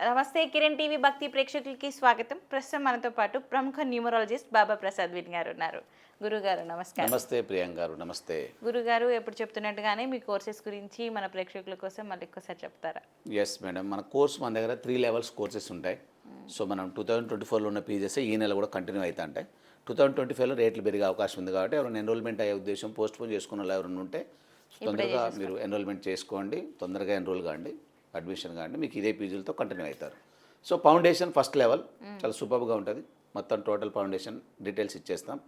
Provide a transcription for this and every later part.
నమస్తే కిరణ్ టీవీ భక్తి ప్రేక్షకులకి స్వాగతం. ప్రస్తుతం మనతో పాటు ప్రముఖ న్యూమరాలజిస్ట్ బాబా ప్రసాద్ విన్ గారు ఉన్నారు. గురుగారు నమస్కారం. నమస్తే ప్రియాంక గారు నమస్తే. గురుగారు ఎప్పుడు చెప్తున్నట్టుగానే మీ కోర్సెస్ గురించి మన ప్రేక్షకుల కోసం మళ్ళీ ఒక్కసారి చెప్తారా? ఎస్ మేడం మన కోర్స్ మన దగ్గర త్రీ లెవెల్స్ కోర్సెస్ ఉంటాయి. సో మనం టూ థౌజండ్ ట్వంటీ ఫోర్లో ఉన్న పీజెస్ ఈ నెల కూడా కంటిన్యూ అవుతా ఉంటాయి టూ థౌజండ్ ట్వంటీ ఫైవ్లో రేట్లు పెరిగే అవకాశం ఉంది కాబట్టి ఎవరైనా ఎన్రోల్మెంట్ అయ్యే ఉద్దేశం పోస్ట్ పోన్ చేసుకున్న వాళ్ళు ఎవరైనా ఉంటే తొందరగా మీరు ఎన్రోల్మెంట్ చేసుకోండి. తొందరగా ఎన్రోల్ కాండి. అడ్మిషన్ కాండి మీకు ఇదే పీజీలతో కంటిన్యూ అవుతారు. సో ఫౌండేషన్ ఫస్ట్ లెవెల్ చాలా సూపర్గా ఉంటుంది. మొత్తం టోటల్ ఫౌండేషన్ డీటెయిల్స్ ఇచ్చేస్తాం.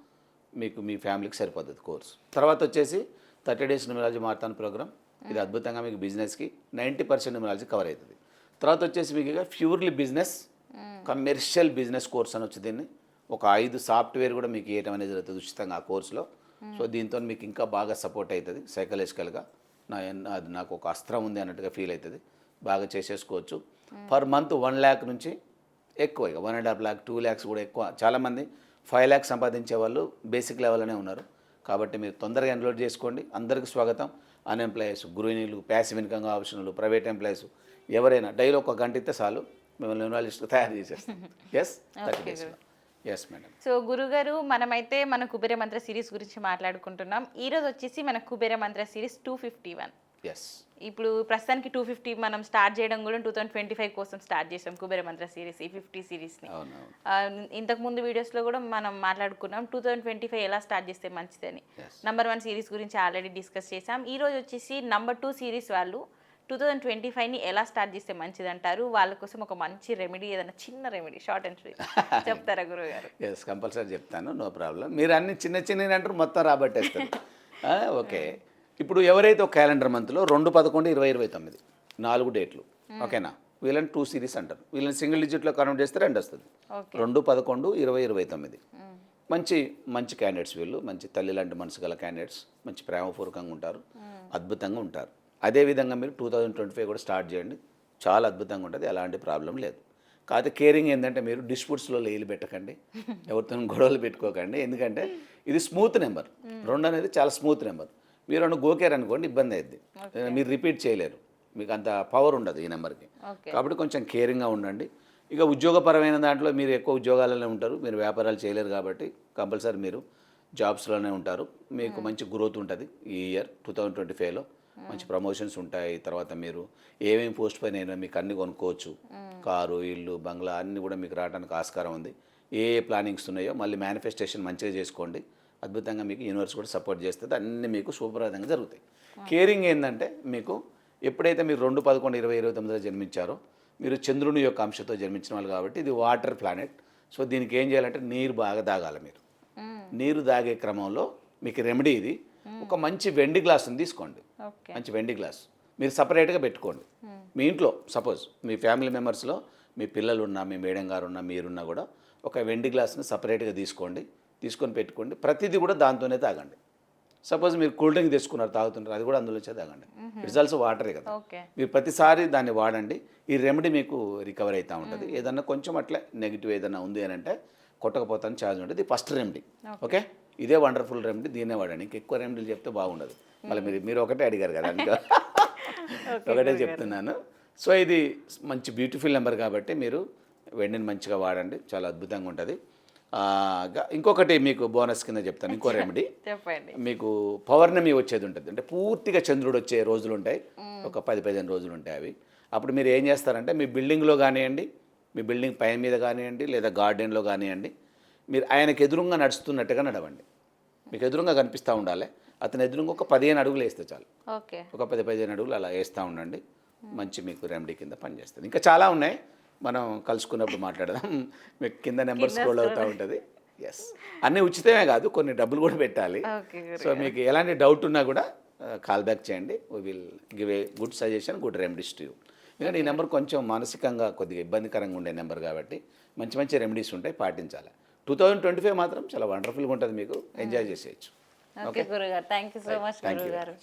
మీకు మీ ఫ్యామిలీకి సరిపోతుంది కోర్స్. తర్వాత వచ్చేసి thirty days numerology marathon programme. ఇది అద్భుతంగా మీకు బిజినెస్కి నైంటీ పర్సెంట్ న్యూమరాలజీ కవర్ అవుతుంది. తర్వాత వచ్చేసి మీకు ఇక purely business commercial business course అని వచ్చి దీన్ని. ఒక ఐదు సాఫ్ట్వేర్ కూడా మీకు ఇవ్వటం అనేది జరుగుతుంది ఉచితంగా ఆ కోర్సులో. సో దీంతో మీకు ఇంకా బాగా సపోర్ట్ అవుతుంది సైకలాజికల్గా. నా అది నాకు ఒక అస్త్రం ఉంది అన్నట్టుగా ఫీల్ అవుతుంది. బాగా చేసేసుకోవచ్చు. పర్ మంత్ వన్ ల్యాక్ నుంచి ఎక్కువ ఇక one and half lakh two lakhs కూడా ఎక్కువ. చాలామంది ఫైవ్ ల్యాక్స్ సంపాదించే వాళ్ళు బేసిక్ లెవెల్లోనే ఉన్నారు. కాబట్టి మీరు తొందరగా ఎన్రోల్ చేసుకోండి. అందరికీ స్వాగతం. అన్ఎంప్లాయీస్ గృహిణీలు ప్యాసివ్ ఇన్కమ్ ఆప్షన్లు ప్రైవేట్ ఎంప్లాయీస్ ఎవరైనా డైలీ ఒక గంట ఇస్తే చాలు. మిమ్మల్ని ఎన్రోలిస్ట్ తయారు చేసేస్తాం. Yes thirty yes madam so గురుగారు మనమైతే మన కుబేర మంత్ర సిరీస్ గురించి మాట్లాడుకుంటున్నాం. ఈ రోజు వచ్చేసి మన కుబేర మంత్ర సిరీస్ టూ ఫిఫ్టీ వన్ ఇప్పుడు ప్రస్తుతానికి టూ ఫిఫ్టీ మనం స్టార్ట్ చేయడం కూడా టూ థౌసండ్ ట్వంటీ ఫైవ్ కోసం స్టార్ట్ చేసాం కుబేర మంత్ర సిరీస్ ఈ ఫిఫ్టీ సిరీస్ని ఇంతకు ముందు వీడియోస్లో కూడా మనం మాట్లాడుకున్నాం టూ థౌజండ్ ట్వంటీ ఫైవ్ ఎలా స్టార్ట్ చేస్తే మంచిదని. నంబర్ వన్ సిరీస్ గురించి ఆల్రెడీ డిస్కస్ చేసాం ఈ రోజు వచ్చేసి నంబర్ టూ సిరీస్ వాళ్ళు టూ థౌజండ్ ట్వంటీ ఫైవ్ని ఎలా స్టార్ట్ చేస్తే మంచిది అంటారు వాళ్ళ కోసం ఒక మంచి రెమెడీ ఏదైనా చిన్న రెమెడీ షార్ట్ అండ్ స్వీట్ చెప్తారా గురుగారు ఎస్ కంపల్సరీ చెప్తాను నో ప్రాబ్లం మీరు అన్ని చిన్న చిన్న అంటారు మొత్తం రాబట్టేస్తారు. ఓకే. ఇప్పుడు ఎవరైతే ఒక క్యాలెండర్ మంత్లో రెండు పదకొండు ఇరవై ఇరవై తొమ్మిది నాలుగు డేట్లు ఓకేనా? వీళ్ళని టూ సిరీస్ అంటారు. వీళ్ళని సింగిల్ డిజిట్లో కన్వర్ట్ చేస్తే రెండు వస్తుంది. రెండు పదకొండు ఇరవై ఇరవై తొమ్మిది. మంచి మంచి క్యాండిడేట్స్ వీళ్ళు మంచి తల్లి లాంటి మనసు గల క్యాండిడేట్స్ మంచి ప్రేమపూర్వకంగా ఉంటారు అద్భుతంగా ఉంటారు. అదేవిధంగా మీరు టూ థౌజండ్ ట్వంటీ ఫైవ్ కూడా స్టార్ట్ చేయండి. చాలా అద్భుతంగా ఉంటుంది ఎలాంటి ప్రాబ్లం లేదు. కాకపోతే కేరింగ్ ఏంటంటే మీరు డిస్ప్యూట్స్లో లేలు పెట్టకండి ఎవరితో గొడవలు పెట్టుకోకండి. ఎందుకంటే ఇది స్మూత్ నెంబర్ రెండు అనేది చాలా స్మూత్ నెంబర్ మీరు గోకారు అనుకోండి ఇబ్బంది అయింది మీరు రిపీట్ చేయలేరు. మీకు అంత పవర్ ఉండదు ఈ నెంబర్కి. కాబట్టి కొంచెం కేరింగ్గా ఉండండి. ఇక ఉద్యోగపరమైన దాంట్లో మీరు ఎక్కువ ఉద్యోగాలలోనే ఉంటారు. మీరు వ్యాపారాలు చేయలేరు కాబట్టి కంపల్సరీ మీరు జాబ్స్లోనే ఉంటారు. మీకు మంచి గ్రోత్ ఉంటుంది ఈ ఇయర్ టూ థౌజండ్ ట్వంటీ ఫైవ్లో. మంచి ప్రమోషన్స్ ఉంటాయి. తర్వాత మీరు ఏమేమి పోస్ట్ పైన అయినా మీకు అన్ని కొనుక్కోవచ్చు. కారు ఇల్లు బంగ్లా అన్నీ కూడా మీకు రావడానికి ఆస్కారం ఉంది. ఏ ఏ ప్లానింగ్స్ ఉన్నాయో మళ్ళీ మేనిఫెస్టేషన్ మంచిగా చేసుకోండి. అద్భుతంగా మీకు యూనివర్స్ కూడా సపోర్ట్ చేస్తుంది. అన్నీ మీకు శుభప్రదంగా జరుగుతాయి. కేరింగ్ ఏంటంటే మీకు ఎప్పుడైతే మీరు రెండు పదకొండు ఇరవై ఇరవై తొమ్మిదిలో జన్మించారో మీరు చంద్రుని యొక్క అంశతో జన్మించిన వాళ్ళు కాబట్టి ఇది వాటర్ ప్లానెట్ సో దీనికి ఏం చేయాలంటే నీరు బాగా తాగాలి మీరు. నీరు తాగే క్రమంలో మీకు రెమెడీ ఇది. ఒక మంచి వెండి గ్లాసుని తీసుకోండి. మంచి వెండి గ్లాస్ మీరు సపరేట్గా పెట్టుకోండి. మీ ఇంట్లో సపోజ్ మీ ఫ్యామిలీ మెంబర్స్లో మీ పిల్లలు ఉన్నా మీ మేడం గారు ఉన్నా మీరున్నా కూడా ఒక వెండి గ్లాస్ని సపరేట్గా తీసుకోండి. తీసుకొని పెట్టుకోండి. ప్రతిదీ కూడా దాంతోనే తాగండి. సపోజ్ మీరు కూల్ డ్రింక్ తెచ్చుకున్నారు తాగుతుంటారు అది కూడా అందులోంచే తాగండి. ఇట్స్ ఆల్సో వాటరే కదా. మీరు ప్రతిసారి దాన్ని వాడండి. ఈ రెమెడీ మీకు రికవర్ అవుతూ ఉంటుంది. ఏదన్నా కొంచెం అట్లా నెగిటివ్ ఏదన్నా ఉంది అని అంటే కొట్టకపోతాను ఛార్జ్ ఉంటుంది. ఇది ఫస్ట్ రెమెడీ ఓకే. ఇదే వండర్ఫుల్ రెమెడీ దీన్నే వాడండి. ఇంకా ఎక్కువ రెమెడీలు చెప్తే బాగుండదు. మళ్ళీ మీరు మీరు ఒకటే అడిగారు కదా అందుకే. ఒకటే చెప్తున్నాను. సో ఇది మంచి బ్యూటిఫుల్ నెంబర్ కాబట్టి మీరు వెండిని మంచిగా వాడండి. చాలా అద్భుతంగా ఉంటుంది. ఇంకొకటి మీకు బోనస్ కింద చెప్తాను ఇంకో రెమెడీ చెప్పండి. మీకు పౌర్ణమి వచ్చేది ఉంటుంది. అంటే పూర్తిగా చంద్రుడు వచ్చే రోజులు ఉంటాయి. ఒక పది పదిహేను రోజులు ఉంటాయి అవి. అప్పుడు మీరు ఏం చేస్తారంటే మీ బిల్డింగ్లో కానివ్వండి మీ బిల్డింగ్ పైన మీద కానివ్వండి లేదా గార్డెన్లో కానివ్వండి మీరు ఆయనకు ఎదురుగా నడుస్తున్నట్టుగా నడవండి. మీకు ఎదురుగా కనిపిస్తూ ఉండాలి. అతని ఎదురుగా ఒక పదిహేను అడుగులు వేస్తే చాలు. ఒక పది పదిహేను అడుగులు అలా వేస్తూ ఉండండి. మంచి మీకు రెమెడీ కింద పనిచేస్తుంది. ఇంకా చాలా ఉన్నాయి. మనం కలుసుకున్నప్పుడు మాట్లాడదాం. మీకు కింద నెంబర్ స్క్రోల్ అవుతూ ఉంటుంది. ఎస్ అన్నీ ఉచితమే కాదు కొన్ని డబ్బులు కూడా పెట్టాలి. సో మీకు ఎలాంటి డౌట్ ఉన్నా కూడా కాల్ బ్యాక్ చేయండి. We will give a good suggestion good remedies to you ఎందుకంటే ఈ నెంబర్ కొంచెం మానసికంగా కొద్దిగా ఇబ్బందికరంగా ఉండే నెంబర్ కాబట్టి మంచి మంచి రెమెడీస్ ఉంటాయి పాటించాలి. టూ థౌజండ్ ట్వంటీ ఫైవ్ మాత్రం చాలా వండర్ఫుల్గా ఉంటుంది మీకు. ఎంజాయ్ చేసేయచ్చు. ఓకే గురుగారు. Thank you so much thank you గురుగారు.